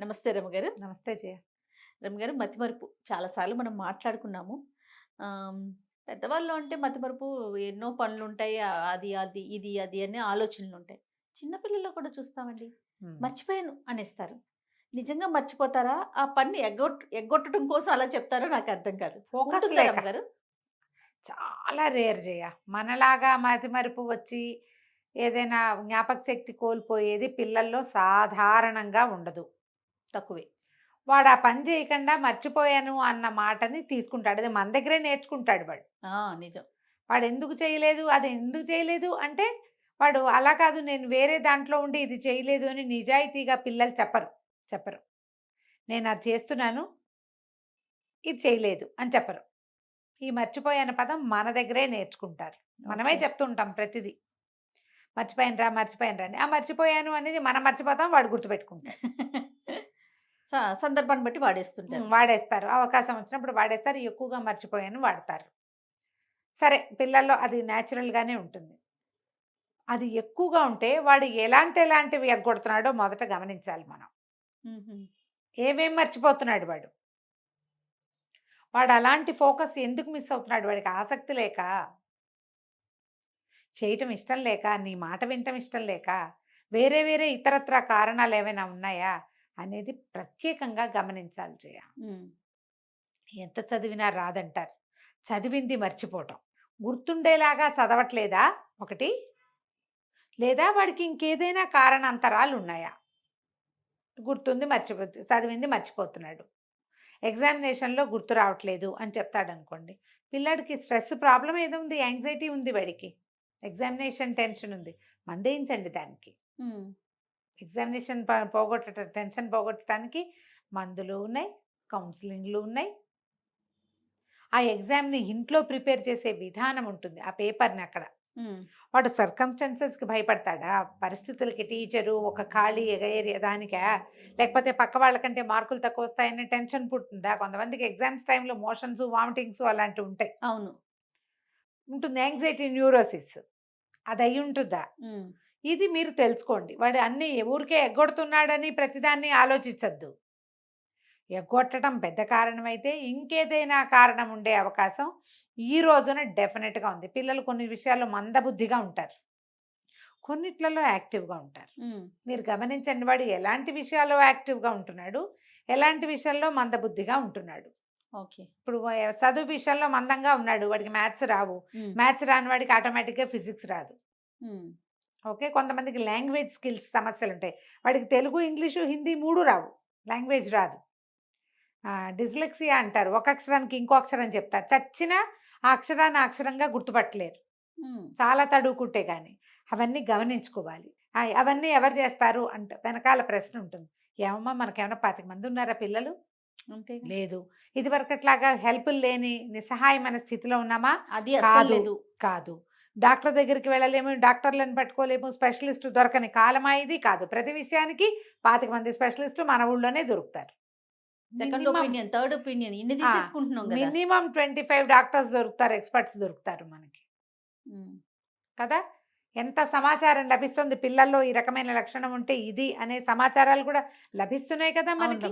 నమస్తే రమగారు నమస్తే జయ. రమగారు మతిమరుపు. చాలాసార్లు మనం మాట్లాడుకున్నాము. పెద్దవాళ్ళు అంటే మతిమరుపు ఎన్నో పనులు ఉంటాయి అది అది ఇది అది అనే ఆలోచనలు ఉంటాయి చిన్నపిల్లల్లో కూడా చూస్తామండి. మర్చిపోయాను అనేస్తారు. నిజంగా మర్చిపోతారా? ఆ పని ఎగ్గొట్ ఎగ్గొట్టడం కోసం అలా చెప్తారో నాకు అర్థం కాదు. ఫోకస్ రమగారు చాలా రేర్ జయ. మనలాగా మతిమరుపు వచ్చి ఏదైనా జ్ఞాపక శక్తి కోల్పోయేది పిల్లల్లో సాధారణంగా ఉండదు. తక్కువే. వాడు ఆ పని చేయకుండా మర్చిపోయాను అన్న మాటని తీసుకుంటాడు. అది మన దగ్గరే నేర్చుకుంటాడు వాడు. నిజం. వాడు ఎందుకు చేయలేదు? అది ఎందుకు చేయలేదు? అంటే వాడు అలా కాదు నేను వేరే దాంట్లో ఉండి ఇది చేయలేదు అని నిజాయితీగా పిల్లలు చెప్పరు. చెప్పరు. నేను అది చేస్తున్నాను ఇది చేయలేదు అని చెప్పరు. ఈ మర్చిపోయాను పదం మన దగ్గరే నేర్చుకుంటారు. మనమే. చెప్తుంటాం ప్రతిదీ. మర్చిపోయాను రా మర్చిపోయాను రా అని. ఆ మర్చిపోయాను అనేది మనం మర్చిపోతాం వాడు గుర్తుపెట్టుకుంటాడు. స- సందర్భాన్ని బట్టి వాడేస్తుంటారు. వాడేస్తారు. అవకాశం వచ్చినప్పుడు వాడేస్తారు. ఎక్కువగా మర్చిపోయాను వాడతారు. సరే పిల్లల్లో అది న్యాచురల్గానే ఉంటుంది. అది ఎక్కువగా ఉంటే వాడు ఎలాంటి ఎలాంటివి ఎగ్గొడుతున్నాడో మొదట గమనించాలి మనం. ఏమేం మర్చిపోతున్నాడు వాడు? వాడు అలాంటి ఫోకస్ ఎందుకు మిస్ అవుతున్నాడు? వాడికి ఆసక్తి లేక? చేయటం ఇష్టం లేక? నీ మాట వినటం ఇష్టం లేక? వేరే వేరే ఇతరత్ర కారణాలు ఏమైనా ఉన్నాయా? అనేది ప్రత్యేకంగా గమనించాలి మ్మ్. ఎంత చదివినా రాదంటారు. చదివింది మర్చిపోవటం. గుర్తుండేలాగా చదవట్లేదా ఒకటి? లేదా వాడికి ఇంకేదైనా కారణాంతరాలు ఉన్నాయా? గుర్తుంది మర్చిపో చదివింది మర్చిపోతున్నాడు. ఎగ్జామినేషన్లో గుర్తు రావట్లేదు అని చెప్తాడు అనుకోండి పిల్లాడికి స్ట్రెస్ ప్రాబ్లం ఏదో ఉంది యాంగ్జైటీ ఉంది వాడికి. ఎగ్జామినేషన్ టెన్షన్ ఉంది. మందేయించండి దానికి. ఎగ్జామినేషన్ పోగొట్ట టెన్షన్ పోగొట్టడానికి మందులు ఉన్నాయి కౌన్సిలింగ్లు ఉన్నాయి. ఆ ఎగ్జామ్ని ఇంట్లో ప్రిపేర్ చేసే విధానం ఉంటుంది ఆ పేపర్ని అక్కడ. వాడు సర్కమ్స్టాన్సెస్కి భయపడతాడా? పరిస్థితులకి టీచరు ఒక ఖాళీ ఏరియా దానికా లేకపోతే పక్క వాళ్ళకంటే మార్కులు తక్కువ వస్తాయని టెన్షన్ పుట్టిందా కొంతమందికి ఎగ్జామ్స్ టైంలో మోషన్స్ వామిటింగ్స్ అలాంటివి ఉంటాయి. అవును. ఉంటుంది యాంగ్జైటీ న్యూరోసిస్. అది అయి ఉంటుందా. ఇది మీరు తెలుసుకోండి. వాడు అన్ని ఊరికే ఎగ్గొడుతున్నాడని ప్రతిదాన్ని ఆలోచించద్దు. ఎగ్గొట్టడం పెద్ద కారణమైతే ఇంకేదైనా కారణం ఉండే అవకాశం ఈ రోజున డెఫినెట్గా ఉంది. పిల్లలు కొన్ని విషయాల్లో మందబుద్ధిగా ఉంటారు. కొన్నిట్లలో యాక్టివ్గా ఉంటారు. మీరు గమనించండి వాడు ఎలాంటి విషయాల్లో యాక్టివ్గా ఉంటున్నాడు? ఎలాంటి విషయాల్లో మందబుద్ధిగా ఉంటున్నాడు? ఓకే. ఇప్పుడు చదువు విషయంలో మందంగా ఉన్నాడు. వాడికి మ్యాథ్స్ రావు. మ్యాథ్స్ రాని వాడికి ఆటోమేటిక్గా ఫిజిక్స్ రాదు. ఓకే. కొంతమందికి లాంగ్వేజ్ స్కిల్స్ సమస్యలు ఉంటాయి వాడికి తెలుగు ఇంగ్లీషు హిందీ మూడు రావు. లాంగ్వేజ్ రాదు. డిస్లెక్సియా అంటారు. ఒక అక్షరానికి ఇంకో అక్షరం చెప్తారు. చచ్చిన ఆ అక్షరాన్ని అక్షరంగా గుర్తుపట్టలేరు. చాలా తడువుకుంటే కానీ అవన్నీ గమనించుకోవాలి. అవన్నీ ఎవరు చేస్తారు అంటే వెనకాల ప్రశ్న ఉంటుంది. ఏమమ్మా మనకేమైనా పాతిక మంది ఉన్నారా పిల్లలు? అంతే లేదు. ఇదివరకట్లాగా హెల్ప్ లేని నిస్సహాయమైన స్థితిలో ఉన్నామా? అది కాదు. కాదు. డాక్టర్ దగ్గరికి వెళ్ళలేము డాక్టర్లను పట్టుకోలేము స్పెషలిస్ట్ దొరకని కాలమా ఇది కాదు. ప్రతి విషయానికి పాతిక మంది స్పెషలిస్టులు మన ఊళ్ళోనే దొరుకుతారు. సెకండ్ ఒపీనియన్ థర్డ్ ఒపీనియన్ ఇన్ని కదా. మినిమం ట్వంటీ ఫైవ్ డాక్టర్స్ దొరుకుతారు ఎక్స్పర్ట్స్ దొరుకుతారు మనకి. కదా? ఎంత సమాచారం లభిస్తుంది పిల్లల్లో ఈ రకమైన లక్షణం ఉంటే ఇది అనే సమాచారాలు కూడా లభిస్తున్నాయి కదా మనకి.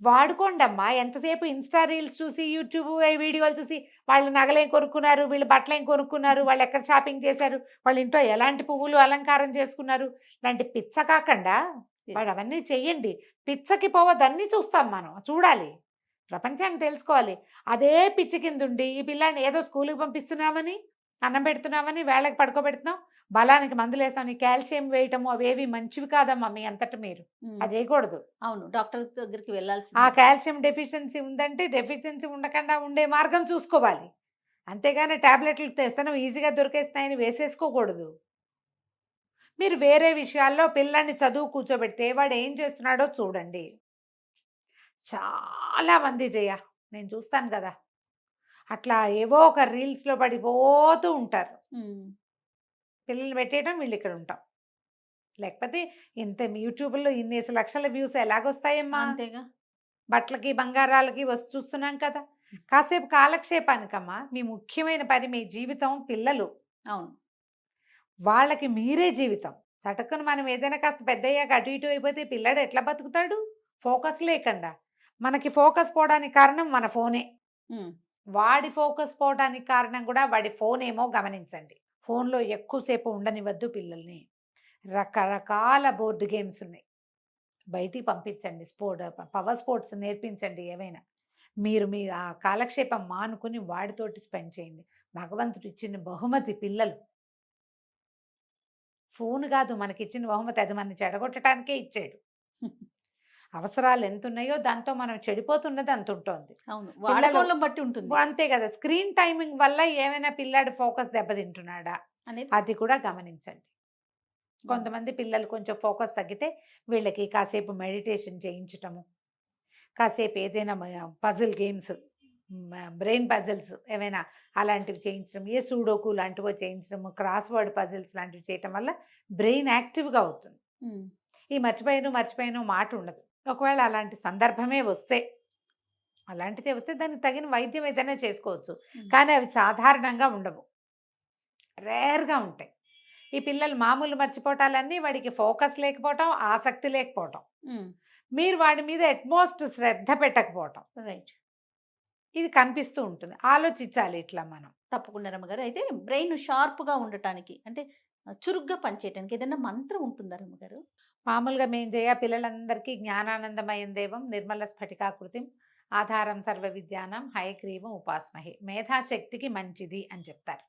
వాడుకోండి అమ్మా ఎంతసేపు ఇన్స్టా రీల్స్ చూసి యూట్యూబ్ వీడియోలు చూసి వాళ్ళు నగలేం కొనుక్కున్నారు వీళ్ళు బట్టలేం కొనుక్కున్నారు వాళ్ళు ఎక్కడ షాపింగ్ చేశారు వాళ్ళ ఇంట్లో ఎలాంటి పువ్వులు అలంకారం చేసుకున్నారు ఇలాంటి పిచ్చ కాకుండా. వాడు అవన్నీ చెయ్యండి. పిచ్చకి పోవద్దని చూస్తాం మనం. చూడాలి. ప్రపంచాన్ని తెలుసుకోవాలి. అదే పిచ్చి కింద ఉండి ఈ పిల్లాన్ని ఏదో స్కూల్కి పంపిస్తున్నామని అన్నం పెడుతున్నామని వేళకి పడుకోబెడుతున్నాం బలానికి మందులు వేసామని కాల్షియం వేయటము అవేవి మంచివి కాదమ్మా మీ అంతటి మీరు. అది వేయకూడదు. అవును డాక్టర్ దగ్గరికి వెళ్ళాల్సి ఆ కాల్షియం డెఫిషియన్సీ ఉందంటే డెఫిషియన్సీ ఉండకుండా ఉండే మార్గం చూసుకోవాలి. అంతేగాని టాబ్లెట్లు తెస్తున్నాం ఈజీగా దొరికేస్తున్నాయని వేసేసుకోకూడదు. మీరు వేరే విషయాల్లో పిల్లాన్ని చదువు కూర్చోబెడితే వాడు ఏం చేస్తున్నాడో చూడండి. చాలా మంది జయ నేను చూస్తాను కదా. అట్లా ఏవో ఒక రీల్స్లో పడిపోతూ ఉంటారు. మ్మ్. పిల్లల్ని పెట్టేయడం వీళ్ళు ఇక్కడ ఉంటాం. లేకపోతే ఇంత యూట్యూబ్లో ఇన్నేసి లక్షల వ్యూస్ ఎలాగొస్తాయమ్మా? అంతేగా. బట్టలకి బంగారాలకి వస్తు చూస్తున్నాం కదా! కాసేపు కాలక్షేపానికమ్మా మీ ముఖ్యమైన పని మీ జీవితం పిల్లలు. అవును. వాళ్ళకి మీరే జీవితం. తటక్కున మనం ఏదైనా కాస్త పెద్దయ్యాక అటు ఇటు అయిపోతే పిల్లాడు ఎట్లా బతుకుతాడు? ఫోకస్ లేకుండా. మనకి ఫోకస్ పోవడానికి కారణం మన ఫోనే. వాడి ఫోకస్ పోవడానికి కారణం కూడా వాడి ఫోన్ ఏమో గమనించండి. ఫోన్లో ఎక్కువసేపు ఉండనివద్దు పిల్లల్ని. రకరకాల బోర్డు గేమ్స్ ఉన్నాయి. బయటికి పంపించండి స్పోర్ట్ పవర్ స్పోర్ట్స్ నేర్పించండి ఏమైనా మీరు మీ ఆ కాలక్షేపం మానుకుని వాడితోటి స్పెండ్ చేయండి. భగవంతుడు ఇచ్చిన బహుమతి పిల్లలు. ఫోన్ కాదు మనకి ఇచ్చిన బహుమతి అది మన చెడగొట్టడానికే ఇచ్చాడు. అవసరాలు ఎంత ఉన్నాయో దాంతో మనం చెడిపోతున్నది అంత ఉంటుంది. అవును. బట్టి ఉంటుంది. అంతే కదా. స్క్రీన్ టైమింగ్ వల్ల ఏమైనా పిల్లాడు ఫోకస్ దెబ్బతింటున్నాడా? అనేది అది కూడా గమనించండి. కొంతమంది పిల్లలు కొంచెం ఫోకస్ తగ్గితే వీళ్ళకి కాసేపు మెడిటేషన్ చేయించటము కాసేపు ఏదైనా పజిల్ గేమ్స్ బ్రెయిన్ పజిల్స్ ఏమైనా అలాంటివి చేయించడం ఏ సూడోకు లాంటివో చేయించడము క్రాస్ వర్డ్ పజిల్స్ లాంటివి చేయటం వల్ల బ్రెయిన్ యాక్టివ్గా అవుతుంది. ఈ మర్చిపోయాను మర్చిపోయాను మాట ఉండదు ఒకవేళ అలాంటి సందర్భమే వస్తే అలాంటిదే వస్తే దానికి తగిన వైద్యం ఏదైనా చేసుకోవచ్చు. కానీ అవి సాధారణంగా ఉండవు. రేర్గా ఉంటాయి. ఈ పిల్లలు మామూలు మర్చిపోవటాలన్నీ వాడికి ఫోకస్ లేకపోవటం ఆసక్తి లేకపోవటం. మీరు వాడి మీద అట్మోస్ట్ శ్రద్ధ పెట్టకపోవటం. రైట్. ఇది కనిపిస్తూ ఉంటుంది. ఆలోచించాలి ఇట్లా మనం. తప్పకుండా రమ్మగారు అయితే బ్రెయిన్ షార్ప్గా ఉండటానికి అంటే చురుగ్గా పనిచేయటానికి ఏదైనా మంత్రం ఉంటుందా రమ్మగారు మామూలుగా మేము చేయ పిల్లలందరికీ జ్ఞానానందమయం దేవం నిర్మల స్ఫటికాకృతిం ఆధారం సర్వ విద్యానం హయగ్రీవం ఉపాస్మహి. మేధాశక్తికి మంచిది అని చెప్తారు.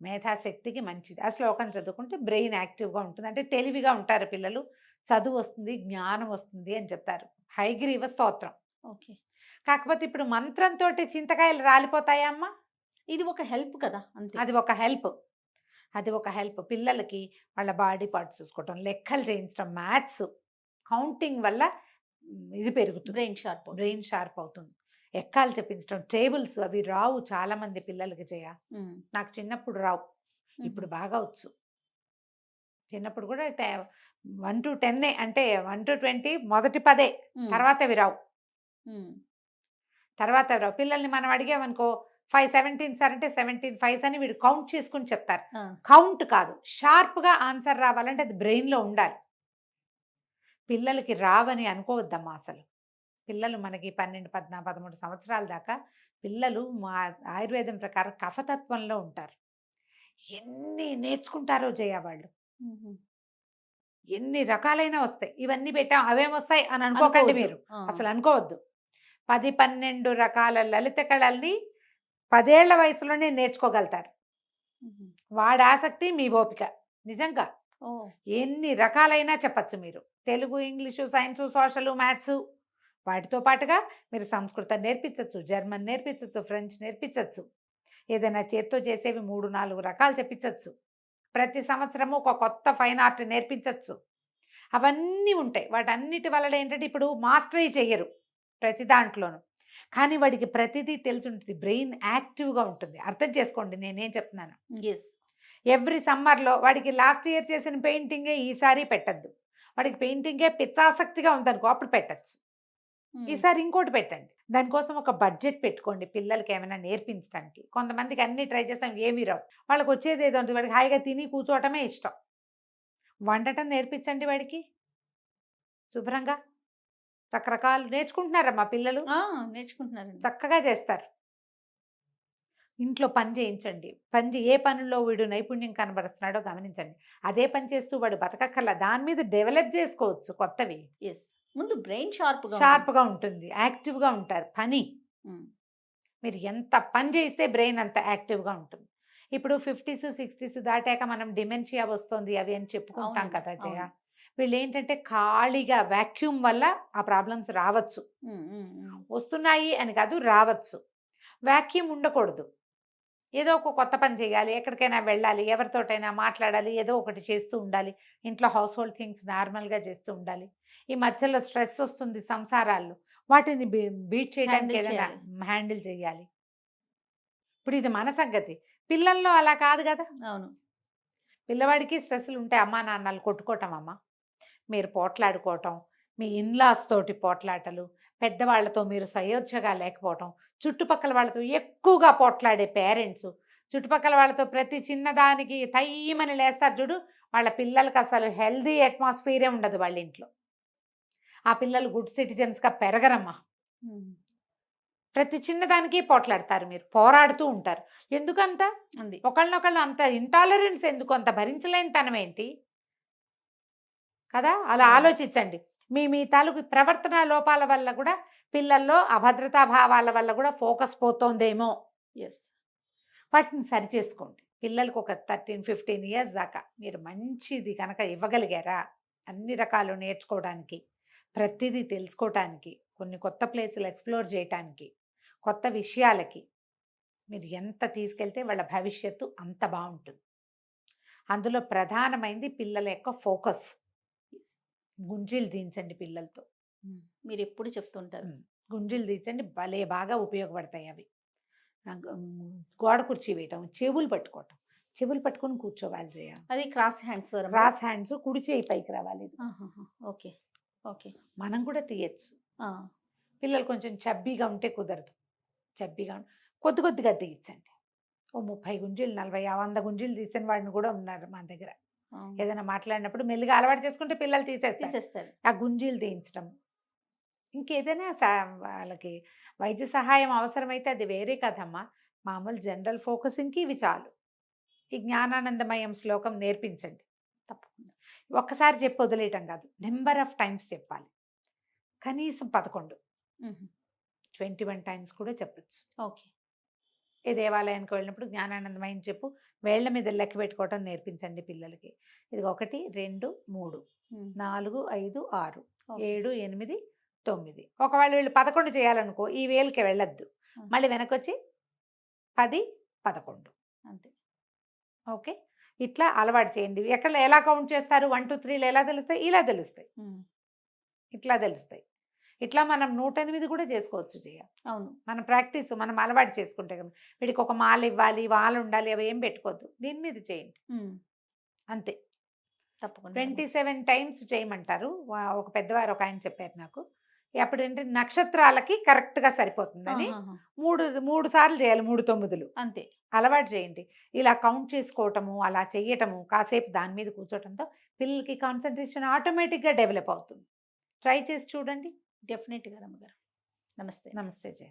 మేధాశక్తికి మంచిది. ఆ శ్లోకం చదువుకుంటే బ్రెయిన్ యాక్టివ్గా ఉంటుంది. అంటే తెలివిగా ఉంటారు పిల్లలు. చదువు వస్తుంది జ్ఞానం వస్తుంది అని చెప్తారు. హైగ్రీవ స్తోత్రం. ఓకే. కాకపోతే ఇప్పుడు మంత్రంతో చింతకాయలు రాలిపోతాయా అమ్మా? ఇది ఒక హెల్ప్ కదా! అంతే. అది ఒక హెల్ప్. అది ఒక హెల్ప్. పిల్లలకి వాళ్ళ బాడీ పార్ట్స్ చూసుకోవటం లెక్కలు చేయించడం మ్యాథ్స్ కౌంటింగ్ వల్ల ఇది పెరుగుతుంది. బ్రెయిన్ షార్ప్ బ్రెయిన్ షార్ప్ అవుతుంది. ఎక్కాలు చెప్పించడం టేబుల్స్ అవి రావు చాలా మంది పిల్లలకి చేయ నాకు చిన్నప్పుడు రావు. ఇప్పుడు బాగా వచ్చు. చిన్నప్పుడు కూడా వన్ టు టెన్ అంటే వన్ టు ట్వంటీ మొదటి పదే తర్వాత అవి రావు. తర్వాత రావు. పిల్లల్ని మనం అడిగామనుకో ఫైవ్ సెవెంటీన్ సార్ అంటే సెవెంటీన్ ఫైవ్ అని వీడు కౌంట్ చేసుకుని చెప్తారు. కౌంట్ కాదు. షార్ప్గా ఆన్సర్ రావాలంటే అది బ్రెయిన్లో ఉండాలి. పిల్లలకి రావని అనుకోవద్దమ్మా అసలు. పిల్లలు మనకి పన్నెండు పద్నా పదమూడు సంవత్సరాల దాకా పిల్లలు మా ఆయుర్వేదం ప్రకారం కఫతత్వంలో ఉంటారు. ఎన్ని నేర్చుకుంటారో జయ వాళ్ళు. ఎన్ని రకాలైన వస్తాయి. ఇవన్నీ పెట్టాం అవేమొస్తాయి అని అనుకోకండి మీరు. అసలు అనుకోవద్దు. పది పన్నెండు రకాల లలిత కళల్ని పదేళ్ళ వయసులోనే నేర్చుకోగలుగుతారు. వాడి ఆసక్తి మీ ఓపిక. నిజంగా. ఎన్ని రకాలైనా చెప్పచ్చు మీరు. Telugu English science social maths. వాటితో పాటుగా మీరు సంస్కృతం నేర్పించవచ్చు జర్మన్ నేర్పించవచ్చు ఫ్రెంచ్ నేర్పించవచ్చు ఏదైనా చేత్తో చేసేవి మూడు నాలుగు రకాలు చెప్పించవచ్చు ప్రతి సంవత్సరము ఒక కొత్త ఫైన్ ఆర్ట్ నేర్పించవచ్చు అవన్నీ ఉంటాయి. వాటన్నిటి వల్ల ఏంటంటే ఇప్పుడు మాస్టరీ చెయ్యరు ప్రతి దాంట్లోనూ. కానీ వాడికి ప్రతిదీ తెలిసి ఉంటుంది బ్రెయిన్ యాక్టివ్గా ఉంటుంది. అర్థం చేసుకోండి నేనేం చెప్తున్నాను. ఎస్ ఎవ్రీ సమ్మర్లో వాడికి లాస్ట్ ఇయర్ చేసిన పెయింటింగే ఈసారి పెట్టద్దు. వాడికి పెయింటింగే పిచ్చాసక్తిగా ఉందనుకో అప్పుడు పెట్టచ్చు. ఈసారి ఇంకోటి పెట్టండి. దానికోసం ఒక బడ్జెట్ పెట్టుకోండి పిల్లలకి ఏమైనా నేర్పించడానికి. కొంతమందికి అన్ని ట్రై చేస్తాం ఏమీ రావు. వాళ్ళకి వచ్చేది ఏదో ఉంటుంది. వాడికి హాయిగా తిని కూర్చోవటమే ఇష్టం. వండటం నేర్పించండి వాడికి. శుభ్రంగా. రకరకాలు నేర్చుకుంటున్నారా మా పిల్లలు? నేర్చుకుంటున్నారండి. చక్కగా చేస్తారు. ఇంట్లో పని చేయించండి. పని ఏ పనుల్లో వీడు నైపుణ్యం కనబడుతున్నాడో గమనించండి. అదే పని చేస్తూ వాడు బతకక్కర్లా. దాని మీద డెవలప్ చేసుకోవచ్చు కొత్తవి. ఎస్ ముందు బ్రెయిన్ షార్ప్ షార్ప్గా ఉంటుంది. యాక్టివ్గా ఉంటారు. పని. మీరు ఎంత పని చేస్తే బ్రెయిన్ అంత యాక్టివ్గా ఉంటుంది. ఇప్పుడు ఫిఫ్టీస్ సిక్స్టీస్ దాటాక మనం డిమెన్షియా వస్తుంది అవి అని చెప్పుకుంటాం కదా జయ. వీళ్ళు ఏంటంటే ఖాళీగా వాక్యూమ్ వల్ల ఆ ప్రాబ్లమ్స్ రావచ్చు. వస్తున్నాయి అని కాదు రావచ్చు. వాక్యూమ్ ఉండకూడదు. ఏదో ఒక కొత్త పని చేయాలి ఎక్కడికైనా వెళ్ళాలి ఎవరితోటైనా మాట్లాడాలి ఏదో ఒకటి చేస్తూ ఉండాలి. ఇంట్లో హౌస్ హోల్డ్ థింగ్స్ నార్మల్గా చేస్తూ ఉండాలి. ఈ మధ్యలో స్ట్రెస్ వస్తుంది సంసారాల్లో. వాటిని బీట్ చేయడానికి ఏదైనా. హ్యాండిల్ చేయాలి. ఇప్పుడు ఇది మన సంగతి. పిల్లల్లో అలా కాదు కదా! అవును. పిల్లవాడికి స్ట్రెస్లు ఉంటాయి అమ్మా నాన్నలు కొట్టుకోవటం అమ్మ. మీరు పోట్లాడుకోవటం మీ ఇన్లాస్ తోటి పోట్లాటలు పెద్దవాళ్ళతో మీరు సయోధ్యగా లేకపోవటం చుట్టుపక్కల వాళ్ళతో ఎక్కువగా పోట్లాడే పేరెంట్స్ చుట్టుపక్కల వాళ్ళతో ప్రతి చిన్నదానికి తయ్యమని లేస్తారు చూడు వాళ్ళ పిల్లలకి అసలు హెల్దీ అట్మాస్ఫియరే ఉండదు వాళ్ళ ఇంట్లో. ఆ పిల్లలు గుడ్ సిటిజన్స్గా పెరగరమ్మా. ప్రతి చిన్నదానికి పోట్లాడతారు మీరు పోరాడుతూ ఉంటారు. ఎందుకంత? ఉంది ఒకళ్ళనొకళ్ళు అంత ఇంటాలరెన్స్ ఎందుకు అంత భరించలేని తనం ఏంటి? కదా? అలా. ఆలోచించండి. మీ మీ తాలూకు ప్రవర్తన లోపాల వల్ల కూడా పిల్లల్లో అభద్రతా భావాల వల్ల కూడా ఫోకస్ పోతోందేమో. ఎస్ వాటిని సరి చేసుకోండి. పిల్లలకు ఒక థర్టీన్ ఫిఫ్టీన్ ఇయర్స్ దాకా మీరు మంచిది కనుక ఇవ్వగలిగారా? అన్ని రకాలు నేర్చుకోవడానికి ప్రతిదీ తెలుసుకోవటానికి కొన్ని కొత్త ప్లేసులు ఎక్స్ప్లోర్ చేయటానికి కొత్త విషయాలకి మీరు ఎంత తీసుకెళ్తే వాళ్ళ భవిష్యత్తు అంత బాగుంటుంది. అందులో ప్రధానమైంది పిల్లల యొక్క ఫోకస్. గుంజీలు దించండి పిల్లలతో. మీరు ఎప్పుడు చెప్తుంటారు. గుంజీలు తీర్చండి భలే బాగా ఉపయోగపడతాయి అవి. గోడ కుర్చీ వేయటం చెవులు పట్టుకోవటం. చెవులు పట్టుకొని కూర్చోవాలి చేయ అది క్రాస్ హ్యాండ్స్ క్రాస్ హ్యాండ్స్ కుడి చేయి పైకి రావాలి ఓకే. ఓకే. మనం కూడా తీయచ్చు. పిల్లలు కొంచెం చబ్బీగా ఉంటే కుదరదు. చబ్బీగా కొద్ది కొద్దిగా తీయించండి ఓ ముప్పై గుంజీలు నలభై వంద గుంజీలు తీసిన వాడిని కూడా ఉన్నారు మా దగ్గర. ఏదైనా మాట్లాడినప్పుడు మెల్లిగా అలవాటు చేసుకుంటే పిల్లలు తీసేస్తారు. తీసేస్తారు. ఆ గుంజీలు తీయించడం ఇంకేదైనా సా- వాళ్ళకి వైద్య సహాయం అవసరమైతే అది వేరే కదమ్మా మామూలు జనరల్ ఫోకసింగ్కి ఇవి చాలు. ఈ జ్ఞానానందమయం శ్లోకం నేర్పించండి. తప్పకుండా. ఒక్కసారి చెప్పి వదిలేయటం కాదు. నెంబర్ ఆఫ్ టైమ్స్ చెప్పాలి. కనీసం పదకొండు. ట్వంటీ వన్ టైమ్స్ కూడా చెప్పచ్చు. ఓకే. ఏ దేవాలయానికి వెళ్ళినప్పుడు జ్ఞానానందమయం చెప్పు. వేళ్ళ మీద లెక్క పెట్టుకోవటం నేర్పించండి పిల్లలకి. ఇది ఒకటి రెండు మూడు నాలుగు ఐదు ఆరు ఏడు ఎనిమిది తొమ్మిది. ఒకవేళ వీళ్ళు పదకొండు చేయాలనుకో ఈ వేలకి వెళ్ళొద్దు. మళ్ళీ వెనకొచ్చి పది పదకొండు. అంతే. ఓకే? ఇట్లా అలవాటు చేయండి. ఎక్కడ ఎలా కౌంట్ చేస్తారు? వన్ టూ త్రీలు ఎలా తెలుస్తాయి? ఇలా తెలుస్తాయి. ఇట్లా తెలుస్తాయి. ఇట్లా మనం నూట ఎనిమిది కూడా చేసుకోవచ్చు చేయ అవును. మన ప్రాక్టీస్ మనం అలవాటు చేసుకుంటే కదా వీడికి ఒక మాల ఇవ్వాలి వాళ్ళ ఉండాలి అవి ఏం పెట్టుకోవద్దు దీని మీద చేయండి. అంతే. తప్పకుండా ట్వంటీ సెవెన్ టైమ్స్ చేయమంటారు. ఒక పెద్దవారు ఒక ఆయన చెప్పారు నాకు. అప్పుడు ఏంటంటే నక్షత్రాలకి కరెక్ట్గా సరిపోతుందని. మూడు మూడు సార్లు చేయాలి మూడు తొమ్మిదిలు. అంతే. అలవాటు చేయండి. ఇలా కౌంట్ చేసుకోవటము అలా చేయటము కాసేపు దాని మీద కూర్చోవటంతో పిల్లలకి కాన్సన్ట్రేషన్ ఆటోమేటిక్గా డెవలప్ అవుతుంది. ట్రై చేసి చూడండి. డెఫినెట్గా రమ్మగారు నమస్తే. నమస్తే జయ.